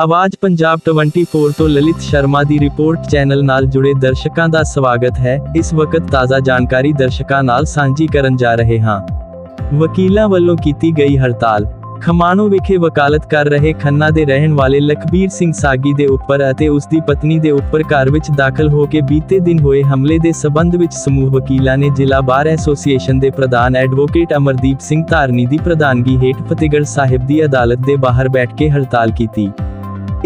ਆਵਾਜ਼ ਪੰਜਾਬ 24 ਤੋਂ ਲਲਿਤ ਸ਼ਰਮਾ ਦੀ ਰਿਪੋਰਟ ਚੈਨਲ ਨਾਲ ਜੁੜੇ ਦਰਸ਼ਕਾਂ ਦਾ ਸਵਾਗਤ ਹੈ। ਇਸ ਵਕਤ ਤਾਜ਼ਾ ਜਾਣਕਾਰੀ ਦਰਸ਼ਕਾਂ ਨਾਲ ਸਾਂਝੀ ਕਰਨ ਜਾ ਰਹੇ ਹਾਂ। ਵਕੀਲਾਂ ਵੱਲੋਂ ਕੀਤੀ ਗਈ ਹੜਤਾਲ। ਖਮਾਣੋ ਵਿਖੇ ਵਕਾਲਤ ਕਰ ਰਹੇ ਖੰਨਾ ਦੇ ਰਹਿਣ ਵਾਲੇ ਲਖਬੀਰ ਸਿੰਘ ਸਾਗੀ ਦੇ ਉੱਪਰ ਅਤੇ ਉਸ ਦੀ ਪਤਨੀ ਦੇ ਉੱਪਰ ਘਰ ਵਿੱਚ ਦਾਖਲ ਹੋ ਕੇ ਬੀਤੇ ਦਿਨ ਹੋਏ ਹਮਲੇ ਦੇ ਸਬੰਧ ਵਿੱਚ ਸਮੂਹ ਵਕੀਲਾਂ ਨੇ ਜ਼ਿਲ੍ਹਾ ਬਾਰ ਐਸੋਸੀਏਸ਼ਨ ਦੇ ਪ੍ਰਧਾਨ ਐਡਵੋਕੇਟ ਅਮਰਦੀਪ ਸਿੰਘ ਧਾਰਨੀ ਦੀ ਪ੍ਰਧਾਨਗੀ ਹੇਠ ਫਤਿਹਗੜ੍ਹ ਸਾਹਿਬ ਦੀ ਅਦਾਲਤ ਦੇ ਬਾਹਰ ਬੈਠ ਕੇ ਹੜਤਾਲ ਕੀਤੀ।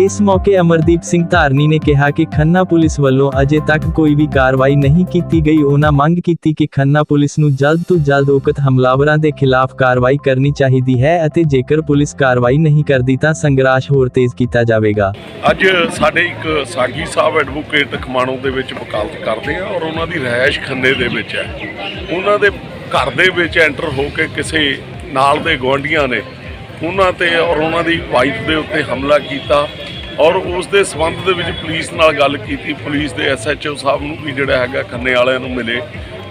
ਇਸ ਮੌਕੇ ਅਮਰਦੀਪ ਸਿੰਘ ਧਾਰਨੀ ਨੇ ਕਿਹਾ ਕਿ ਖੰਨਾ ਪੁਲਿਸ ਵੱਲੋਂ ਅਜੇ ਤੱਕ ਕੋਈ ਵੀ ਕਾਰਵਾਈ ਨਹੀਂ ਕੀਤੀ ਗਈ। ਉਹਨਾਂ ਮੰਗ ਕੀਤੀ ਕਿ ਖੰਨਾ ਪੁਲਿਸ ਨੂੰ ਜਲਦ ਤੋਂ ਜਲਦ ਉਕਤ ਹਮਲਾਵਰਾਂ ਦੇ ਖਿਲਾਫ ਕਾਰਵਾਈ ਕਰਨੀ ਚਾਹੀਦੀ ਹੈ ਅਤੇ ਜੇਕਰ ਪੁਲਿਸ ਕਾਰਵਾਈ ਨਹੀਂ ਕਰਦੀ ਤਾਂ ਸੰਘਰਸ਼ ਹੋਰ ਤੇਜ਼ ਕੀਤਾ ਜਾਵੇਗਾ। ਅੱਜ ਸਾਡੇ ਇੱਕ ਸਾਗੀ ਸਾਹਿਬ ਐਡਵੋਕੇਟ ਖਮਾਣੋ ਦੇ ਵਿੱਚ ਵਕਾਲਤ ਕਰਦੇ ਆ ਔਰ ਉਹਨਾਂ ਦੀ ਰਹਿائش ਖੰਨੇ ਦੇ ਵਿੱਚ ਹੈ। ਉਹਨਾਂ ਦੇ ਘਰ ਦੇ ਵਿੱਚ ਐਂਟਰ ਹੋ ਕੇ ਕਿਸੇ ਨਾਲ ਦੇ ਗਵਾਂਢੀਆਂ ਨੇ ਉਹਨਾਂ ਤੇ ਔਰ ਉਹਨਾਂ ਦੀ ਵਾਈਫ ਦੇ ਉੱਤੇ ਹਮਲਾ ਕੀਤਾ ਔਰ ਉਸ ਦੇ ਸਬੰਧ ਦੇ ਵਿੱਚ ਪੁਲਿਸ ਨਾਲ ਗੱਲ ਕੀਤੀ। ਪੁਲਿਸ ਦੇ ਐਸਐਚਓ ਸਾਹਿਬ ਨੂੰ ਵੀ ਜਿਹੜਾ ਹੈਗਾ ਖੰਨੇ ਵਾਲਿਆਂ ਨੂੰ ਮਿਲੇ।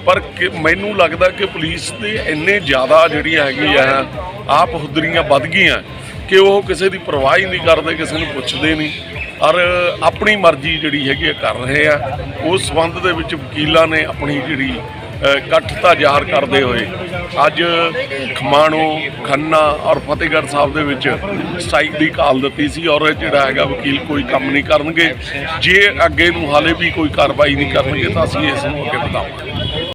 ਪਰ ਕਿ ਮੈਨੂੰ ਲੱਗਦਾ ਕਿ ਪੁਲਿਸ ਦੇ ਇੰਨੇ ਜ਼ਿਆਦਾ ਜਿਹੜੀਆਂ ਆ, ਆਪ ਹੁਦਰੀਆਂ ਵੱਧ ਗਈਆਂ ਕਿ ਉਹ ਕਿਸੇ ਦੀ ਪਰਵਾਹ ਹੀ ਨਹੀਂ ਕਰਦੇ, ਕਿਸੇ ਨੂੰ ਪੁੱਛਦੇ ਨਹੀਂ। ਔਰ ਆਪਣੀ ਮਰਜ਼ੀ ਜਿਹੜੀ ਹੈਗੀ ਆ ਕਰ ਰਹੇ ਆ। ਉਸ ਸੰਬੰਧ ਦੇ ਵਿੱਚ ਵਕੀਲਾਂ ਨੇ ਆਪਣੀ ਜਿਹੜੀ ਇਕੱਠਤਾ ਜ਼ਾਹਰ ਕਰਦੇ ਹੋਏ ਅੱਜ ਖਮਾਣੋ, ਖੰਨਾ ਔਰ ਫਤਿਹਗੜ੍ਹ ਸਾਹਿਬ ਦੇ ਵਿੱਚ ਸਟ੍ਰਾਈਕ ਦੀ ਕਾਲ ਦਿੱਤੀ ਸੀ ਔਰ ਜਿਹੜਾ ਹੈਗਾ ਵਕੀਲ ਕੋਈ ਕੰਮ ਨਹੀਂ ਕਰਨਗੇ। ਜੇ ਅੱਗੇ ਨੂੰ ਹਾਲੇ ਵੀ ਕੋਈ ਕਾਰਵਾਈ ਨਹੀਂ ਕਰਨਗੇ ਤਾਂ ਅਸੀਂ ਇਸ ਨੂੰ ਅੱਗੇ ਵਧਾਵਾਂਗੇ।